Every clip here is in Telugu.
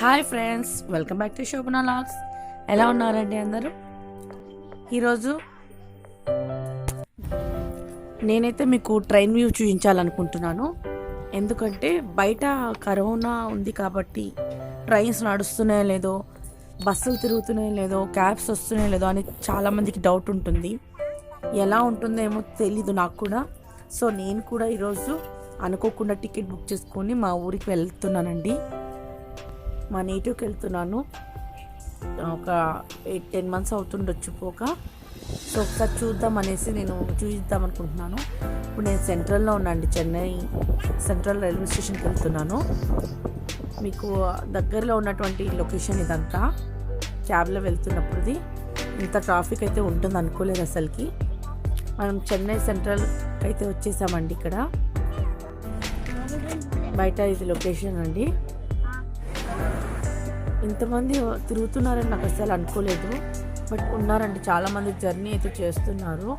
Hi friends welcome back to Shobhana logs ఎలా ఉన్నారండి అందరూ? ఈరోజు నేనైతే మీకు ట్రైన్ వ్యూ చూపించాలనుకుంటున్నాను. ఎందుకంటే బయట కరోనా ఉంది కాబట్టి ట్రైన్స్ నడుస్తున్నాయో లేదో బస్సులు తిరుగుతున్నాయో లేదో క్యాబ్స్ వస్తున్నాయో లేదో అని చాలామందికి డౌట్ ఉంటుంది. ఎలా ఉంటుందేమో తెలీదు నాకు కూడా. సో నేను కూడా ఈరోజు అనుకోకుండా టికెట్ బుక్ చేసుకొని మా ఊరికి వెళ్తున్నానండి. మా నేటివ్కి వెళ్తున్నాను. ఒక ఎయిట్ టెన్ మంత్స్ అవుతుండొచ్చు పోక. సో ఒకసారి చూద్దాం అనేసి నేను చూపిద్దాం అనుకుంటున్నాను. ఇప్పుడు నేను సెంట్రల్లో ఉన్నాండి చెన్నై సెంట్రల్ రైల్వే స్టేషన్కి వెళ్తున్నాను. మీకు దగ్గరలో ఉన్నటువంటి లొకేషన్ ఇదంతా క్యాబ్లో వెళ్తున్నప్పుడుది. ఇంత ట్రాఫిక్ అయితే ఉంటుంది అనుకోలేదు అసలుకి. మనం చెన్నై సెంట్రల్ అయితే వచ్చేసామండి ఇక్కడ. బయట ఇది లొకేషన్ అండి. ఇంతమంది తిరుగుతున్నారని నాకు అసలు అనుకోలేదు. బట్ ఉన్నారండి చాలామంది జర్నీ అయితే చేస్తున్నారు.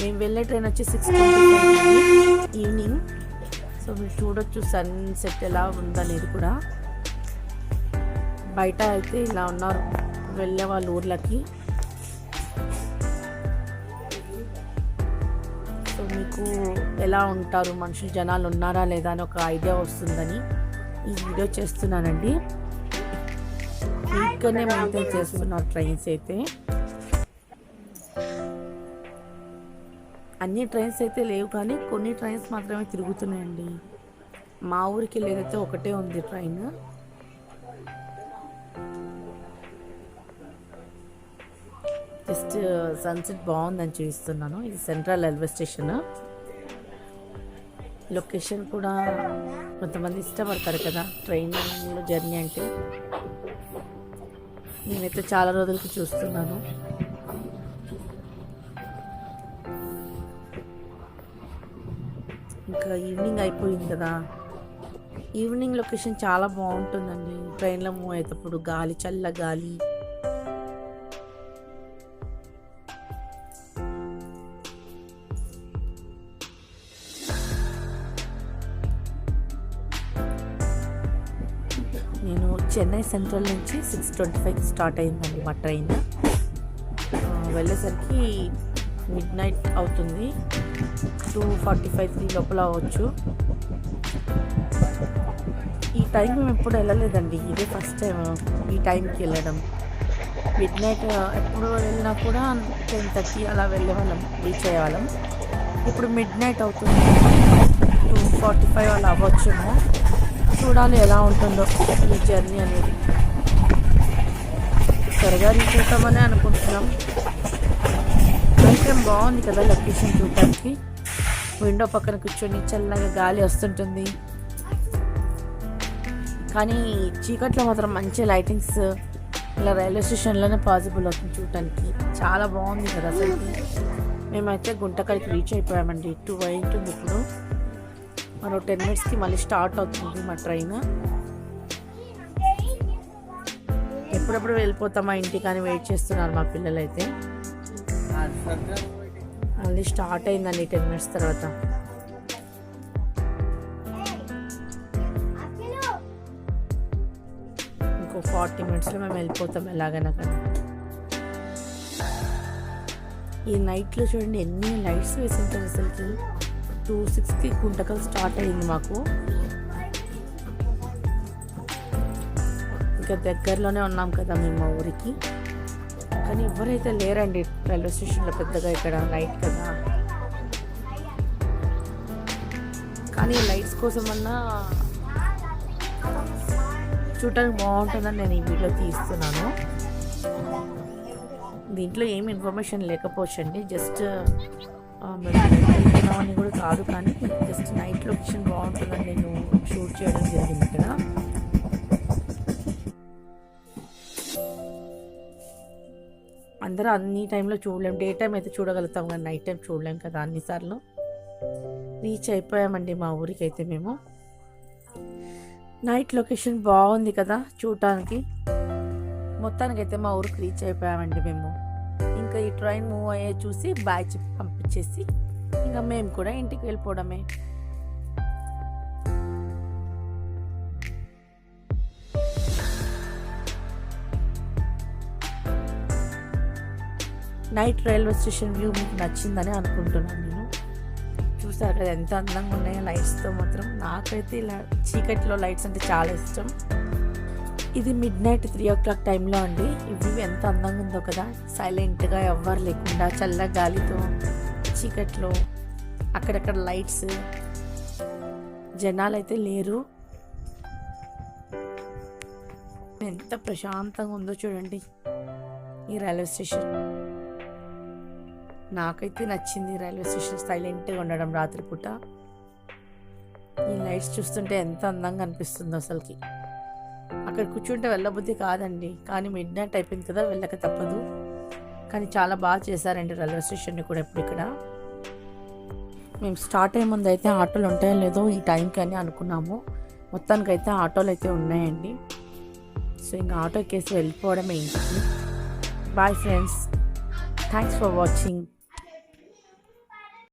మేము వెళ్ళే ట్రైన్ వచ్చి సిక్స్ ఈవినింగ్ సో మీరు చూడొచ్చు సన్సెట్ ఎలా ఉందనేది కూడా. బయట అయితే ఇలా ఉన్నారు వెళ్ళే వాళ్ళ ఊర్లకి. సో మీకు ఎలా ఉంటారు మనుషులు జనాలు ఉన్నారా లేదా అని ఒక ఐడియా వస్తుందని. ఈ వీడియో చేస్తున్నానండి. నీట్గానే మెయింటైన్ చేస్తున్నారు ట్రైన్స్ అయితే. అన్ని ట్రైన్స్ అయితే లేవు కానీ కొన్ని ట్రైన్స్ మాత్రమే తిరుగుతున్నాయండి. మా ఊరికి లేదైతే ఒకటే ఉంది ట్రైన్ జస్ట్ సన్సెట్ బాగుందని చూపిస్తున్నాను. ఇది సెంట్రల్ రైల్వే స్టేషన్ లొకేషన్ కూడా కొంతమంది ఇష్టపడతారు కదా ట్రైన్లో జర్నీ అంటే. నేనైతే చాలా రోజులకి చూస్తున్నాను. ఇంకా ఈవినింగ్ అయిపోయింది కదా. ఈవినింగ్ లొకేషన్ చాలా బాగుంటుందండి. ట్రైన్లో మూవ్ అయ్యేటప్పుడు గాలి చల్ల గాలి చెన్నై సెంట్రల్ నుంచి సిక్స్ ట్వంటీ ఫైవ్ స్టార్ట్ అయిందండి మా ట్రైన్ వెళ్ళేసరికి మిడ్ నైట్ అవుతుంది. టూ ఫార్టీ ఫైవ్ త్రీ లోపల అవ్వచ్చు. ఈ టైం మేము ఎప్పుడు వెళ్ళలేదండి. ఇదే ఫస్ట్ టైం ఈ టైంకి వెళ్ళడం. మిడ్ నైట్ ఎప్పుడు వెళ్ళినా కూడా టెన్ థర్టీ అలా వెళ్ళే వాళ్ళం రీచ్ అయ్యేవాళ్ళం ఇప్పుడు మిడ్ నైట్ అవుతుంది. టూ ఫార్టీ ఫైవ్ అలా అవ్వచ్చేమో. చూడాలి ఎలా ఉంటుందో ఈ జర్నీ అనేది. త్వరగా రీచ్ అవుతామని అనుకుంటున్నాం. అయితే బాగుంది కదా లొకేషన్ చూడటానికి విండో పక్కన కూర్చొని చల్లగా గాలి వస్తుంటుంది. కానీ చీకట్లో మాత్రం మంచి లైటింగ్స్ ఇలా రైల్వే స్టేషన్లోనే పాసిబుల్ అవుతుంది చూడటానికి చాలా బాగుంది కదా అసలు మేమైతే గుంటకల్కి రీచ్ అయిపోయామండి. టూ అయింటుంది ఇప్పుడు. మనం టెన్ మినిట్స్కి మళ్ళీ స్టార్ట్ అవుతుంది మా ట్రైన్. ఎప్పుడప్పుడు వెళ్ళిపోతామా ఇంటికి అని వెయిట్ చేస్తున్నారు మా పిల్లలు అయితే మళ్ళీ స్టార్ట్ అయిందండి టెన్ మినిట్స్ తర్వాత. ఇంకో ఫార్టీ మినిట్స్లో మేము వెళ్ళిపోతాం ఎలాగైనా కానీ. ఈ నైట్లో చూడండి ఎన్ని లైట్స్ వేసి ఉంటారు అసలుకి. టూ సిక్స్కి కుంటకల్ స్టార్ట్ అయింది మాకు. ఇంకా దగ్గరలోనే ఉన్నాం కదా మేము మా ఊరికి. కానీ ఎవరైతే లేరండి రైల్వే స్టేషన్లో పెద్దగా ఇక్కడ లైట్ కదా. కానీ లైట్స్ కోసమన్నా చూడటానికి బాగుంటుందని నేను ఈ వీడియో తీస్తున్నాను. దీంట్లో ఏమి ఇన్ఫర్మేషన్ లేకపోవచ్చండి. జస్ట్ అని కూడా కాదు కానీ జస్ట్ నైట్ లొకేషన్ బాగుంటుందని నేను షూట్ చేయడం జరిగింది ఇక్కడ. అందరూ అన్ని టైంలో చూడలేం. డే టైం అయితే చూడగలుగుతాం కానీ నైట్ టైం చూడలేం కదా అన్నిసార్లు. రీచ్ అయిపోయామండి మా ఊరికి అయితే మేము. నైట్ లొకేషన్ బాగుంది కదా చూడటానికి. మొత్తానికైతే మా ఊరికి రీచ్ అయిపోయామండి మేము. ఇంకా ఈ ట్రైన్ మూవ్ అయ్యే చూసి బ్యాచ్ పంపించేసి ఇంకా మేము కూడా ఇంటికి వెళ్ళిపోవడమే. నైట్ రైల్వే స్టేషన్ వ్యూ మీకు నచ్చిందని అనుకుంటున్నాను నేను. చూసారు కదా ఎంత అందంగా ఉన్నాయో లైట్స్తో మాత్రం. నాకైతే ఇలా చీకటిలో లైట్స్ అంటే చాలా ఇష్టం. ఇది midnight three o'clock టైంలో అండి ఇవి ఎంత అందంగా ఉందో కదా. సైలెంట్గా ఎవ్వరు లేకుండా చల్ల గాలితో చీకట్లో అక్కడక్కడ లైట్స్. జనాలు అయితే లేరు. ఎంత ప్రశాంతంగా ఉందో చూడండి ఈ రైల్వే స్టేషన్. నాకైతే నచ్చింది రైల్వే స్టేషన్ సైలెంట్గా ఉండడం రాత్రిపూట ఈ లైట్స్ చూస్తుంటే ఎంత అందంగా అనిపిస్తుందో అసలుకి. అక్కడ కూర్చుంటే వెళ్ళబుద్ధి కాదండి. కానీ మిడ్ నైట్ అయిపోయింది కదా వెళ్ళక తప్పదు. కానీ చాలా బాగా చేశారండి రైల్వే స్టేషన్ని కూడా ఇప్పుడు ఇక్కడ. మేము స్టార్ట్ అయ్యే ముందు అయితే ఆటోలు ఉంటాయో లేదో ఈ టైంకి అని అనుకున్నాము. మొత్తానికైతే ఆటోలు అయితే ఉన్నాయండి. సో ఇంకా ఆటో కేసు వెళ్ళిపోవడమే ఇంటికి. Bye friends thanks for watching.